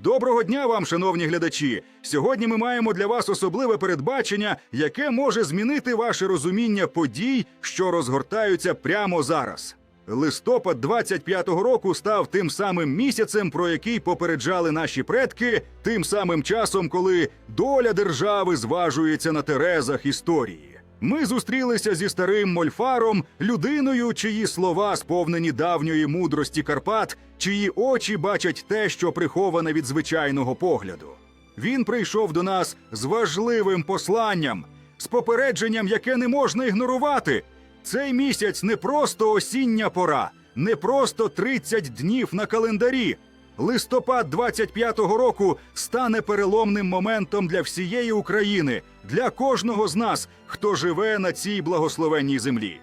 Доброго дня вам, шановні глядачі! Сьогодні ми маємо для вас особливе передбачення, яке може змінити ваше розуміння подій, що розгортаються прямо зараз. Листопад 25-го року став тим самим місяцем, про який попереджали наші предки, тим самим часом, коли доля держави зважується на терезах історії. Ми зустрілися зі старим мольфаром, людиною, чиї слова сповнені давньої мудрості Карпат, чиї очі бачать те, що приховане від звичайного погляду. Він прийшов до нас з важливим посланням, з попередженням, яке не можна ігнорувати. Цей місяць не просто осіння пора, не просто 30 днів на календарі. Листопад 25-го року стане переломним моментом для всієї України, для кожного з нас, хто живе на цій благословенній землі.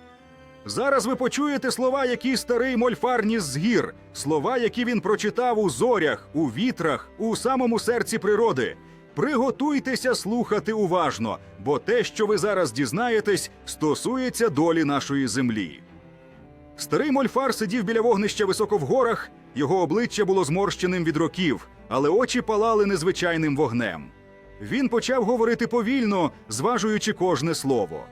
Зараз ви почуєте слова, які старий мольфар ніс з гір, слова, які він прочитав у зорях, у вітрах, у самому серці природи. Приготуйтеся слухати уважно, бо те, що ви зараз дізнаєтесь, стосується долі нашої землі. Старий мольфар сидів біля вогнища високо в горах, його обличчя було зморщеним від років, але очі палали незвичайним вогнем. Він почав говорити повільно, зважуючи кожне слово.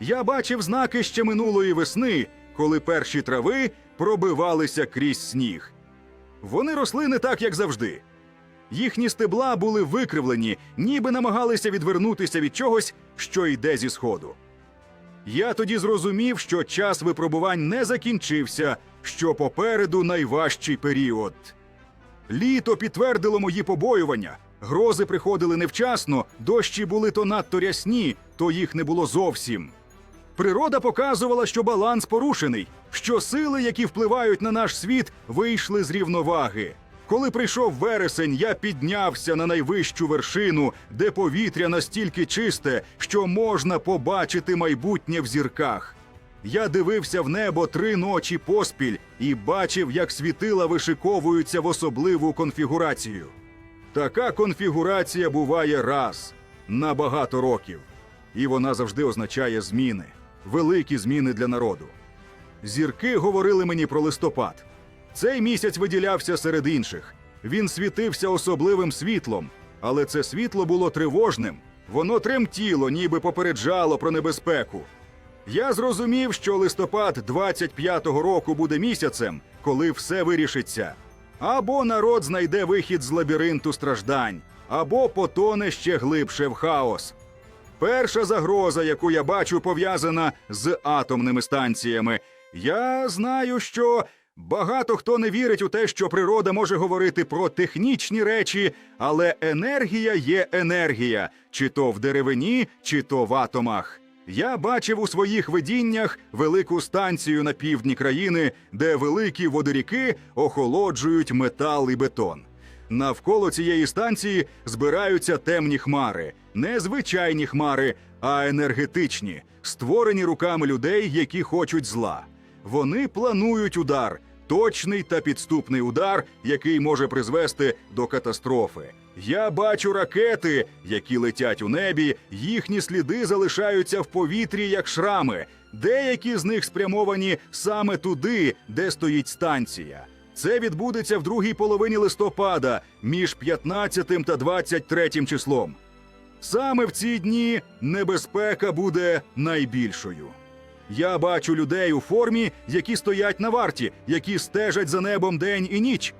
Я бачив знаки ще минулої весни, коли перші трави пробивалися крізь сніг. Вони росли не так, як завжди. Їхні стебла були викривлені, ніби намагалися відвернутися від чогось, що йде зі сходу. Я тоді зрозумів, що час випробувань не закінчився, що попереду найважчий період. Літо підтвердило мої побоювання. Грози приходили невчасно, дощі були то надто рясні, то їх не було зовсім. Природа показувала, що баланс порушений, що сили, які впливають на наш світ, вийшли з рівноваги. Коли прийшов вересень, я піднявся на найвищу вершину, де повітря настільки чисте, що можна побачити майбутнє в зірках. Я дивився в небо три ночі поспіль і бачив, як світила вишиковуються в особливу конфігурацію. Така конфігурація буває раз на багато років, і вона завжди означає зміни, великі зміни для народу. Зірки говорили мені про листопад. Цей місяць виділявся серед інших. Він світився особливим світлом, але це світло було тривожним. Воно тремтіло, ніби попереджало про небезпеку. Я зрозумів, що листопад 25-го року буде місяцем, коли все вирішиться. Або народ знайде вихід з лабіринту страждань, або потоне ще глибше в хаос. Перша загроза, яку я бачу, пов'язана з атомними станціями. Я знаю, що багато хто не вірить у те, що природа може говорити про технічні речі, але енергія є енергія, чи то в деревині, чи то в атомах. Я бачив у своїх видіннях велику станцію на півдні країни, де великі водоріки охолоджують метал і бетон. Навколо цієї станції збираються темні хмари, не звичайні хмари, а енергетичні, створені руками людей, які хочуть зла. Вони планують удар, точний та підступний удар, який може призвести до катастрофи. Я бачу ракети, які летять у небі, їхні сліди залишаються в повітрі як шрами. Деякі з них спрямовані саме туди, де стоїть станція. Це відбудеться в другій половині листопада між 15 та 23 числом. Саме в ці дні небезпека буде найбільшою. Я бачу людей у формі, які стоять на варті, які стежать за небом день і ніч.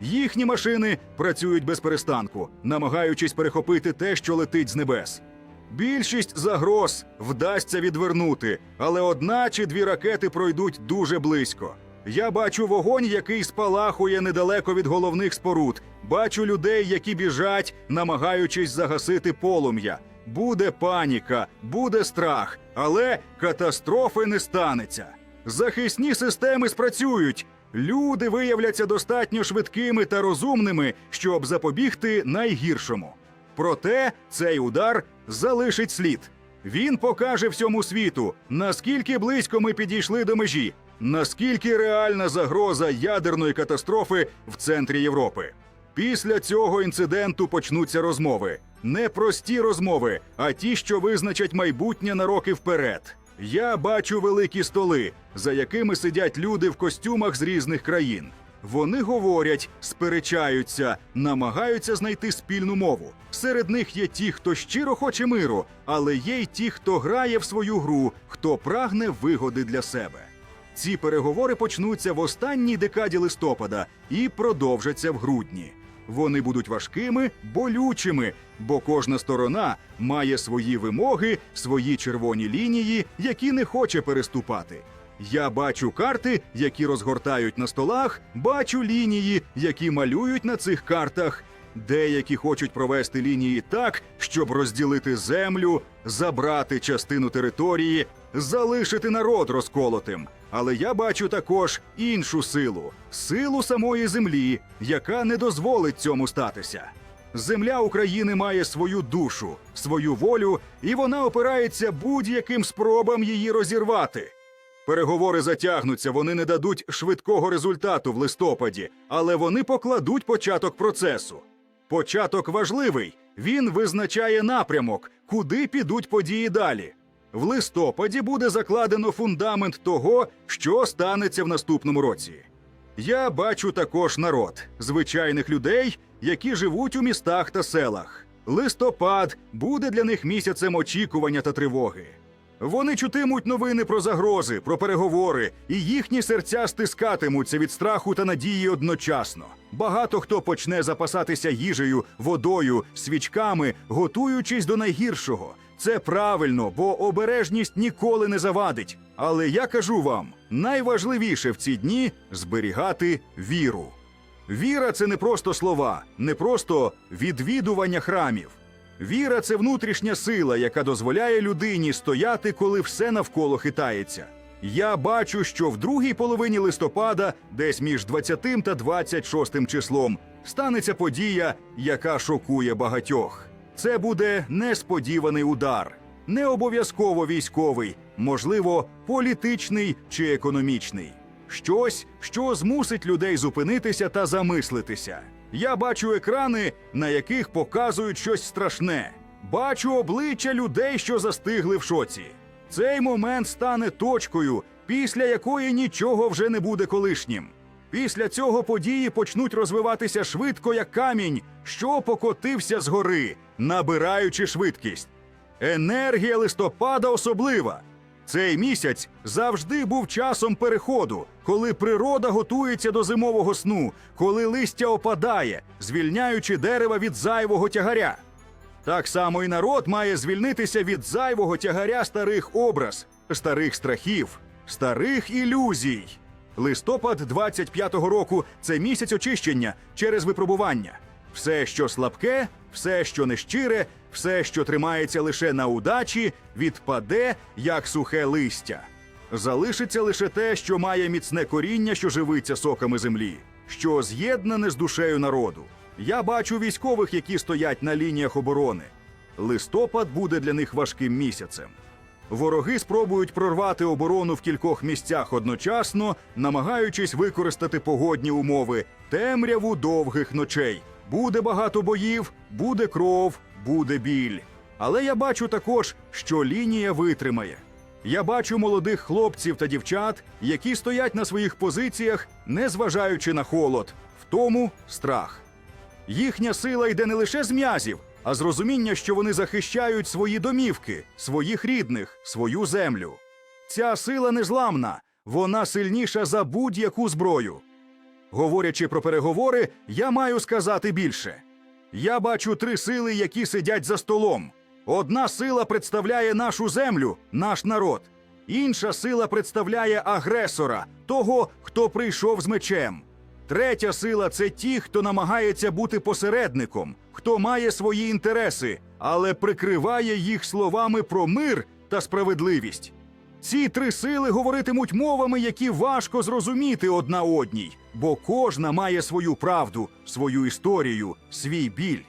Їхні машини працюють без перестанку, намагаючись перехопити те, що летить з небес. Більшість загроз вдасться відвернути, але одна чи дві ракети пройдуть дуже близько. Я бачу вогонь, який спалахує недалеко від головних споруд. Бачу людей, які біжать, намагаючись загасити полум'я. Буде паніка, буде страх, але катастрофи не станеться. Захисні системи спрацюють. Люди виявляться достатньо швидкими та розумними, щоб запобігти найгіршому. Проте цей удар залишить слід. Він покаже всьому світу, наскільки близько ми підійшли до межі, наскільки реальна загроза ядерної катастрофи в центрі Європи. Після цього інциденту почнуться розмови. Не прості розмови, а ті, що визначать майбутнє на роки вперед. Я бачу великі столи, за якими сидять люди в костюмах з різних країн. Вони говорять, сперечаються, намагаються знайти спільну мову. Серед них є ті, хто щиро хоче миру, але є й ті, хто грає в свою гру, хто прагне вигоди для себе. Ці переговори почнуться в останній декаді листопада і продовжаться в грудні. Вони будуть важкими, болючими, бо кожна сторона має свої вимоги, свої червоні лінії, які не хоче переступати. Я бачу карти, які розгортають на столах, бачу лінії, які малюють на цих картах. Деякі хочуть провести лінії так, щоб розділити землю, забрати частину території, залишити народ розколотим. Але я бачу також іншу силу силу самої землі, яка не дозволить цьому статися. Земля України має свою душу, свою волю, і вона опирається будь-яким спробам її розірвати. Переговори затягнуться, вони не дадуть швидкого результату в листопаді, але вони покладуть початок процесу. Початок важливий. Він визначає напрямок, куди підуть події далі. В листопаді буде закладено фундамент того, що станеться в наступному році. Я бачу також народ, звичайних людей, які живуть у містах та селах. Листопад буде для них місяцем очікування та тривоги. Вони чутимуть новини про загрози, про переговори, і їхні серця стискатимуться від страху та надії одночасно. Багато хто почне запасатися їжею, водою, свічками, готуючись до найгіршого. Це правильно, бо обережність ніколи не завадить. Але я кажу вам: найважливіше в ці дні зберігати віру. Віра це не просто слова, не просто відвідування храмів. Віра це внутрішня сила, яка дозволяє людині стояти, коли все навколо хитається. Я бачу, що в другій половині листопада, десь між 20 та 26 числом, станеться подія, яка шокує багатьох. Це буде несподіваний удар, не обов'язково військовий, можливо, політичний чи економічний. Щось, що змусить людей зупинитися та замислитися. Я бачу екрани, на яких показують щось страшне. Бачу обличчя людей, що застигли в шоці. Цей момент стане точкою, після якої нічого вже не буде колишнім. Після цього події почнуть розвиватися швидко, як камінь, що покотився з гори, набираючи швидкість. Енергія листопада особлива. Цей місяць завжди був часом переходу, коли природа готується до зимового сну, коли листя опадає, звільняючи дерева від зайвого тягаря. Так само і народ має звільнитися від зайвого тягаря старих образ, старих страхів, старих ілюзій. Листопад 25-го року це місяць очищення через випробування. Все, що слабке, все, що нещире, все, що тримається лише на удачі, відпаде, як сухе листя. Залишиться лише те, що має міцне коріння, що живиться соками землі, що з'єднане з душею народу. Я бачу військових, які стоять на лініях оборони. Листопад буде для них важким місяцем. Вороги спробують прорвати оборону в кількох місцях одночасно, намагаючись використати погодні умови, темряву довгих ночей. Буде багато боїв, буде кров, буде біль. Але я бачу також, що лінія витримає. Я бачу молодих хлопців та дівчат, які стоять на своїх позиціях, не зважаючи на холод, в тому страх. Їхня сила йде не лише з м'язів, а з розуміння, що вони захищають свої домівки, своїх рідних, свою землю. Ця сила незламна, вона сильніша за будь-яку зброю. Говорячи про переговори, я маю сказати більше. Я бачу три сили, які сидять за столом. Одна сила представляє нашу землю, наш народ. Інша сила представляє агресора, того, хто прийшов з мечем. Третя сила це ті, хто намагається бути посередником, хто має свої інтереси, але прикриває їх словами про мир та справедливість. Ці три сили говоритимуть мовами, які важко зрозуміти одна одній, бо кожна має свою правду, свою історію, свій біль.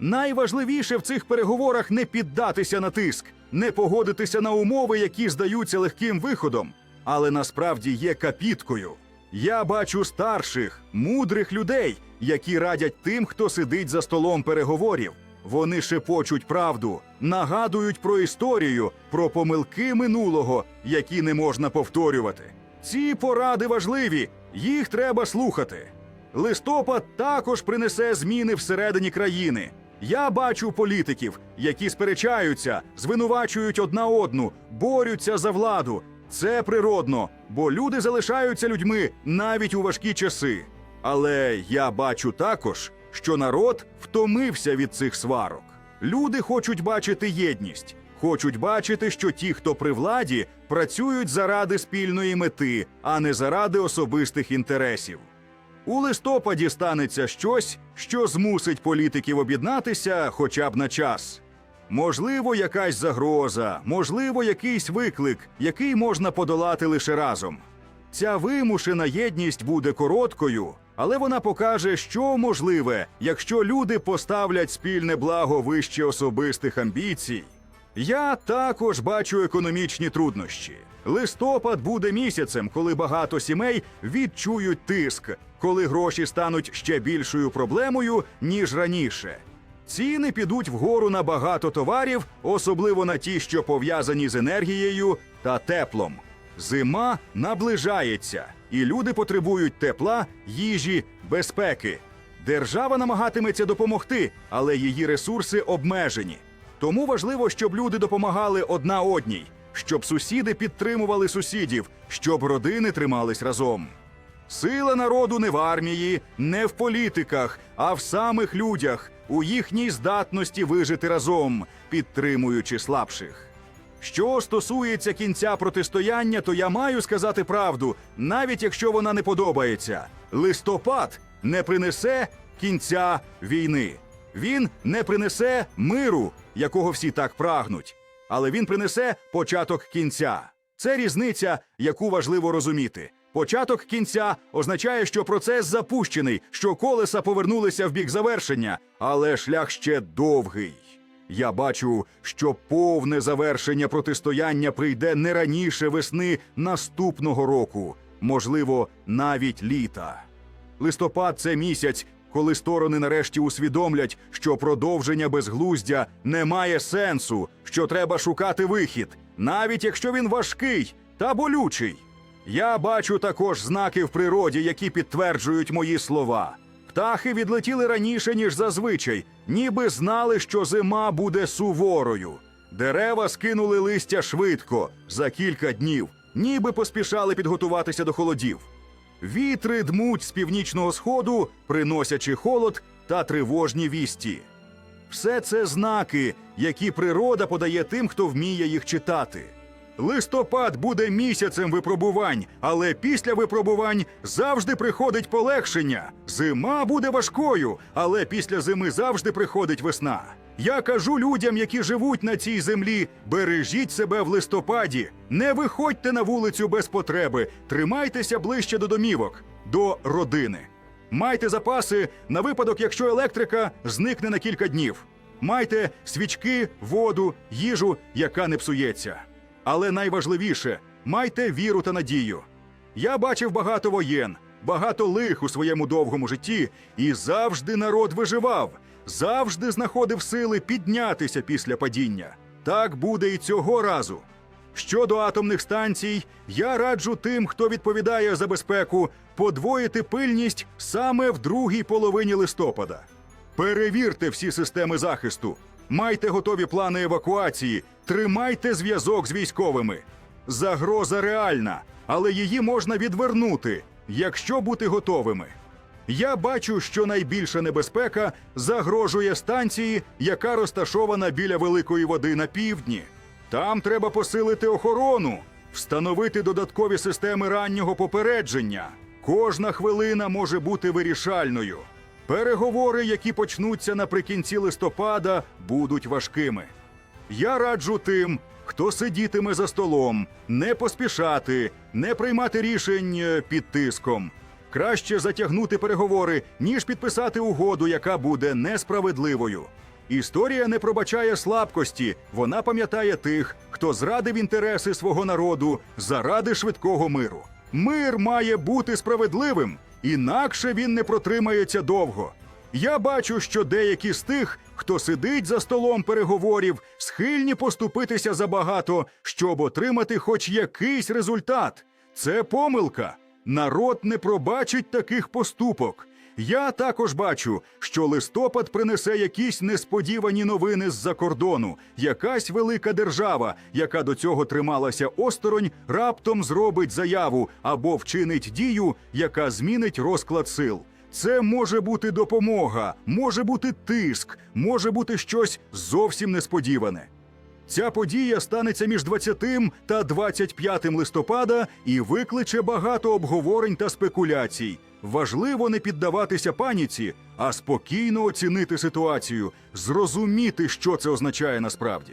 Найважливіше в цих переговорах не піддатися на тиск, не погодитися на умови, які здаються легким виходом, але насправді є капіткою. Я бачу старших, мудрих людей, які радять тим, хто сидить за столом переговорів. Вони шепочуть правду, нагадують про історію, про помилки минулого, які не можна повторювати. Ці поради важливі, їх треба слухати. Листопад також принесе зміни всередині країни. Я бачу політиків, які сперечаються, звинувачують одна одну, борються за владу. Це природно, бо люди залишаються людьми навіть у важкі часи. Але я бачу також, що народ втомився від цих сварок. Люди хочуть бачити єдність, хочуть бачити, що ті, хто при владі, працюють заради спільної мети, а не заради особистих інтересів. У листопаді станеться щось, що змусить політиків об'єднатися хоча б на час. Можливо, якась загроза, можливо, якийсь виклик, який можна подолати лише разом. Ця вимушена єдність буде короткою, але вона покаже, що можливе, якщо люди поставлять спільне благо вище особистих амбіцій. Я також бачу економічні труднощі. Листопад буде місяцем, коли багато сімей відчують тиск, коли гроші стануть ще більшою проблемою, ніж раніше. Ціни підуть вгору на багато товарів, особливо на ті, що пов'язані з енергією та теплом. Зима наближається, і люди потребують тепла, їжі, безпеки. Держава намагатиметься допомогти, але її ресурси обмежені. Тому важливо, щоб люди допомагали одна одній, щоб сусіди підтримували сусідів, щоб родини тримались разом. Сила народу не в армії, не в політиках, а в самих людях, у їхній здатності вижити разом, підтримуючи слабших. Що стосується кінця протистояння, то я маю сказати правду, навіть якщо вона не подобається. Листопад не принесе кінця війни. Він не принесе миру, якого всі так прагнуть, але він принесе початок кінця. Це різниця, яку важливо розуміти. Початок кінця означає, що процес запущений, що колеса повернулися в бік завершення, але шлях ще довгий. Я бачу, що повне завершення протистояння прийде не раніше весни наступного року, можливо, навіть літа. Листопад це місяць, коли сторони нарешті усвідомлять, що продовження безглуздя не має сенсу, що треба шукати вихід, навіть якщо він важкий та болючий. Я бачу також знаки в природі, які підтверджують мої слова. Птахи відлетіли раніше, ніж зазвичай, ніби знали, що зима буде суворою. Дерева скинули листя швидко, за кілька днів, ніби поспішали підготуватися до холодів. Вітри дмуть з північного сходу, приносячи холод та тривожні вісті. Все це знаки, які природа подає тим, хто вміє їх читати. Листопад буде місяцем випробувань, але після випробувань завжди приходить полегшення. Зима буде важкою, але після зими завжди приходить весна. Я кажу людям, які живуть на цій землі: бережіть себе в листопаді, не виходьте на вулицю без потреби, тримайтеся ближче до домівок, до родини. Майте запаси на випадок, якщо електрика зникне на кілька днів. Майте свічки, воду, їжу, яка не псується. Але найважливіше майте віру та надію. Я бачив багато воєн, багато лих у своєму довгому житті, і завжди народ виживав, завжди знаходив сили піднятися після падіння. Так буде і цього разу. Щодо атомних станцій, я раджу тим, хто відповідає за безпеку, подвоїти пильність саме в другій половині листопада. Перевірте всі системи захисту, майте готові плани евакуації, тримайте зв'язок з військовими. Загроза реальна, але її можна відвернути, якщо бути готовими. Я бачу, що найбільша небезпека загрожує станції, яка розташована біля великої води на півдні. Там треба посилити охорону, встановити додаткові системи раннього попередження. Кожна хвилина може бути вирішальною. Переговори, які почнуться наприкінці листопада, будуть важкими. Я раджу тим, хто сидітиме за столом, не поспішати, не приймати рішень е, під тиском. Краще затягнути переговори, ніж підписати угоду, яка буде несправедливою. Історія не пробачає слабкості, вона пам'ятає тих, хто зрадив інтереси свого народу заради швидкого миру. Мир має бути справедливим, інакше він не протримається довго. Я бачу, що деякі з тих, хто сидить за столом переговорів, схильні поступитися забагато, щоб отримати хоч якийсь результат. Це помилка. Народ не пробачить таких поступок. Я також бачу, що листопад принесе якісь несподівані новини з-за кордону. Якась велика держава, яка до цього трималася осторонь, раптом зробить заяву або вчинить дію, яка змінить розклад сил. Це може бути допомога, може бути тиск, може бути щось зовсім несподіване. Ця подія станеться між 20 та 25 листопада і викличе багато обговорень та спекуляцій. Важливо не піддаватися паніці, а спокійно оцінити ситуацію, зрозуміти, що це означає насправді.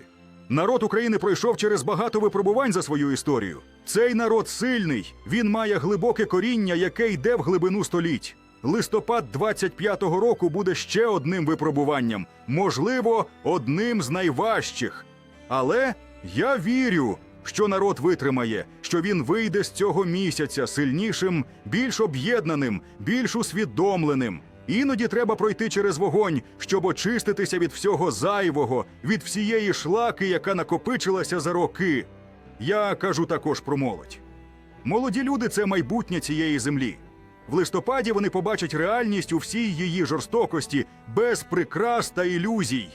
Народ України пройшов через багато випробувань за свою історію. Цей народ сильний, він має глибоке коріння, яке йде в глибину століть. Листопад 25-го року буде ще одним випробуванням, можливо, одним з найважчих. Але я вірю, що народ витримає, що він вийде з цього місяця сильнішим, більш об'єднаним, більш усвідомленим. Іноді треба пройти через вогонь, щоб очиститися від всього зайвого, від всієї шлаки, яка накопичилася за роки. Я кажу також про молодь. Молоді люди це майбутнє цієї землі. В листопаді вони побачать реальність у всій її жорстокості, без прикрас та ілюзій.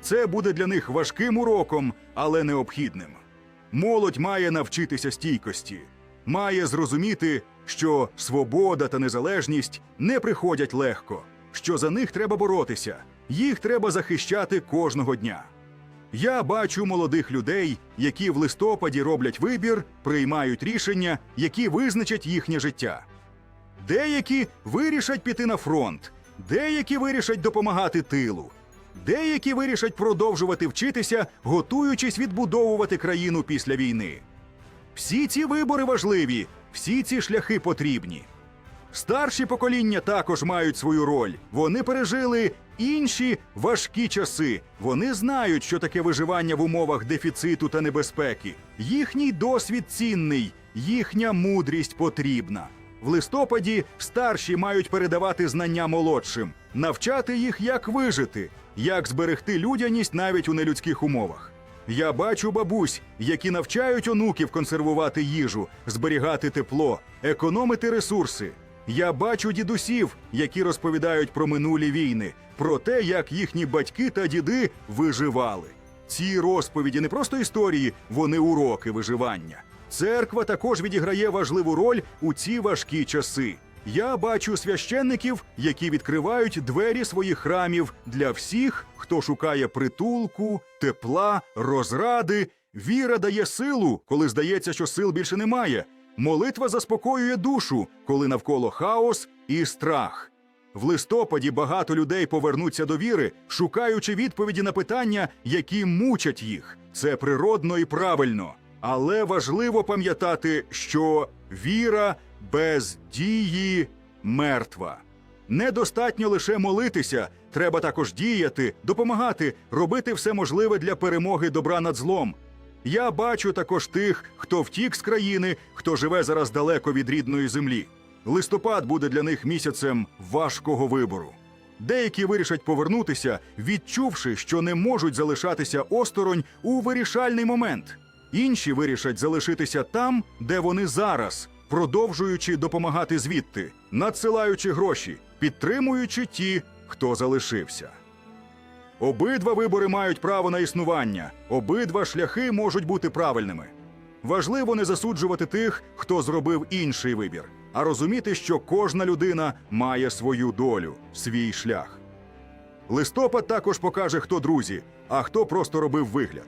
Це буде для них важким уроком, але необхідним. Молодь має навчитися стійкості, має зрозуміти, що свобода та незалежність не приходять легко, що за них треба боротися, їх треба захищати кожного дня. Я бачу молодих людей, які в листопаді роблять вибір, приймають рішення, які визначать їхнє життя. Деякі вирішать піти на фронт, деякі вирішать допомагати тилу, деякі вирішать продовжувати вчитися, готуючись відбудовувати країну після війни. Всі ці вибори важливі, всі ці шляхи потрібні. Старші покоління також мають свою роль. Вони пережили інші важкі часи. Вони знають, що таке виживання в умовах дефіциту та небезпеки. Їхній досвід цінний, їхня мудрість потрібна. В листопаді старші мають передавати знання молодшим, навчати їх, як вижити, як зберегти людяність навіть у нелюдських умовах. Я бачу бабусь, які навчають онуків консервувати їжу, зберігати тепло, економити ресурси. Я бачу дідусів, які розповідають про минулі війни, про те, як їхні батьки та діди виживали. Ці розповіді не просто історії, вони уроки виживання. Церква також відіграє важливу роль у ці важкі часи. Я бачу священників, які відкривають двері своїх храмів для всіх, хто шукає притулку, тепла, розради. Віра дає силу, коли здається, що сил більше немає. Молитва заспокоює душу, коли навколо хаос і страх. В листопаді багато людей повернуться до віри, шукаючи відповіді на питання, які мучать їх. Це природно і правильно. Але важливо пам'ятати, що віра без дії мертва. Недостатньо лише молитися, треба також діяти, допомагати, робити все можливе для перемоги добра над злом. Я бачу також тих, хто втік з країни, хто живе зараз далеко від рідної землі. Листопад буде для них місяцем важкого вибору. Деякі вирішать повернутися, відчувши, що не можуть залишатися осторонь у вирішальний момент. Інші вирішать залишитися там, де вони зараз, продовжуючи допомагати звідти, надсилаючи гроші, підтримуючи ті, хто залишився. Обидва вибори мають право на існування, обидва шляхи можуть бути правильними. Важливо не засуджувати тих, хто зробив інший вибір, а розуміти, що кожна людина має свою долю, свій шлях. Листопад також покаже, хто друзі, а хто просто робив вигляд.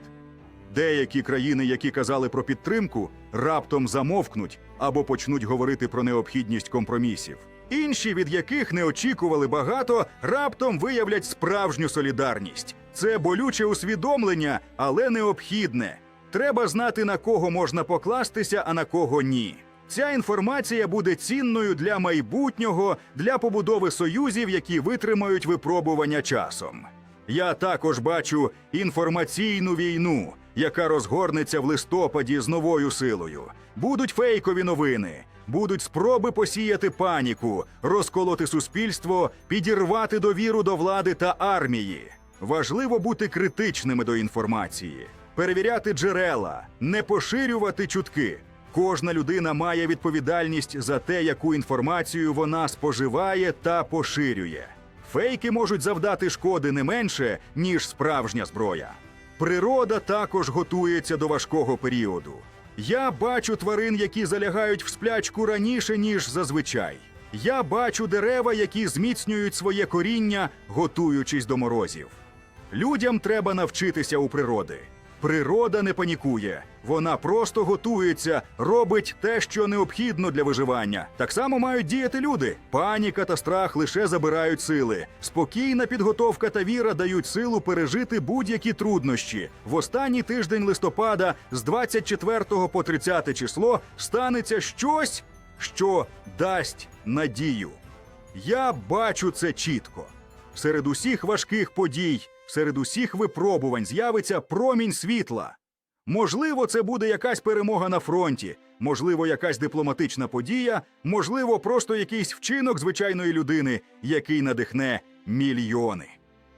Деякі країни, які казали про підтримку, раптом замовкнуть або почнуть говорити про необхідність компромісів. Інші, від яких не очікували багато, раптом виявлять справжню солідарність. Це болюче усвідомлення, але необхідне. Треба знати, на кого можна покластися, а на кого ні. Ця інформація буде цінною для майбутнього, для побудови союзів, які витримають випробування часом. Я також бачу інформаційну війну, яка розгорнеться в листопаді з новою силою. Будуть фейкові новини, будуть спроби посіяти паніку, розколоти суспільство, підірвати довіру до влади та армії. Важливо бути критичними до інформації, перевіряти джерела, не поширювати чутки. Кожна людина має відповідальність за те, яку інформацію вона споживає та поширює. Фейки можуть завдати шкоди не менше, ніж справжня зброя. Природа також готується до важкого періоду. Я бачу тварин, які залягають в сплячку раніше, ніж зазвичай. Я бачу дерева, які зміцнюють своє коріння, готуючись до морозів. Людям треба навчитися у природи. Природа не панікує, вона просто готується, робить те, що необхідно для виживання. Так само мають діяти люди. Паніка та страх лише забирають сили. Спокійна підготовка та віра дають силу пережити будь-які труднощі. В останній тиждень листопада з 24 по 30 число станеться щось, що дасть надію. Я бачу це чітко. Серед усіх важких подій, серед усіх випробувань з'явиться промінь світла. Можливо, це буде якась перемога на фронті, можливо, якась дипломатична подія, можливо, просто якийсь вчинок звичайної людини, який надихне мільйони.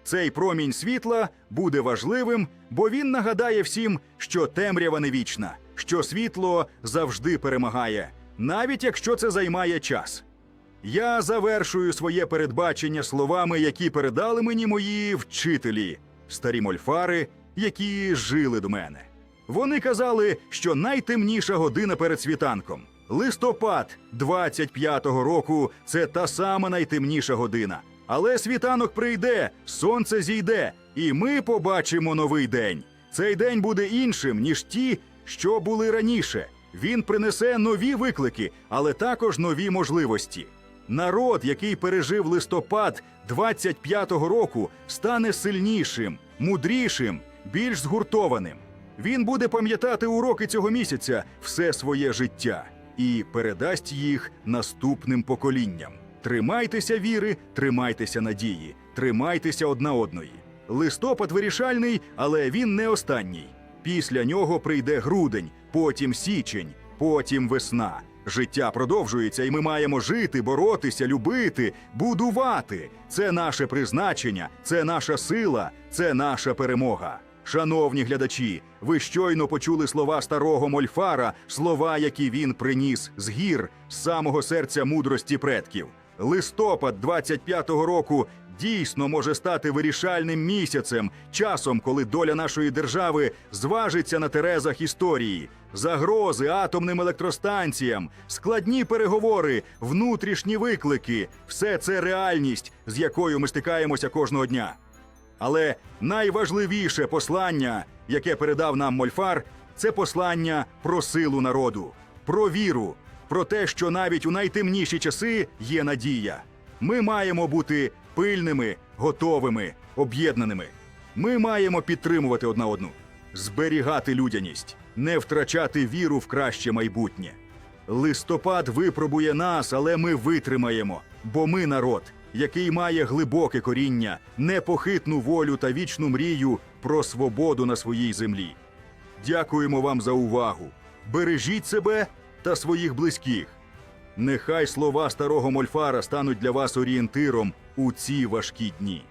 Цей промінь світла буде важливим, бо він нагадає всім, що темрява не вічна, що світло завжди перемагає, навіть якщо це займає час. Я завершую своє передбачення словами, які передали мені мої вчителі, старі мольфари, які жили до мене. Вони казали, що найтемніша година перед світанком. Листопад 25-го року це та сама найтемніша година. Але світанок прийде, сонце зійде, і ми побачимо новий день. Цей день буде іншим, ніж ті, що були раніше. Він принесе нові виклики, але також нові можливості. Народ, який пережив листопад 25-го року, стане сильнішим, мудрішим, більш згуртованим. Він буде пам'ятати уроки цього місяця все своє життя і передасть їх наступним поколінням. Тримайтеся віри, тримайтеся надії, тримайтеся одна одної. Листопад вирішальний, але він не останній. Після нього прийде грудень, потім січень, потім весна. Життя продовжується, і ми маємо жити, боротися, любити, будувати. Це наше призначення, це наша сила, це наша перемога. Шановні глядачі, ви щойно почули слова старого Мольфара, слова, які він приніс з гір, з самого серця мудрості предків. Листопад 25-го року дійсно може стати вирішальним місяцем, часом, коли доля нашої держави зважиться на терезах історії. Загрози атомним електростанціям, складні переговори, внутрішні виклики все це реальність, з якою ми стикаємося кожного дня. Але найважливіше послання, яке передав нам Мольфар, це послання про силу народу, про віру, про те, що навіть у найтемніші часи є надія. Ми маємо бути пильними, готовими, об'єднаними. Ми маємо підтримувати одна одну, зберігати людяність, не втрачати віру в краще майбутнє. Листопад випробує нас, але ми витримаємо, бо ми народ, який має глибоке коріння, непохитну волю та вічну мрію про свободу на своїй землі. Дякуємо вам за увагу. Бережіть себе та своїх близьких. Нехай слова старого Мольфара стануть для вас орієнтиром у ці важкі дні.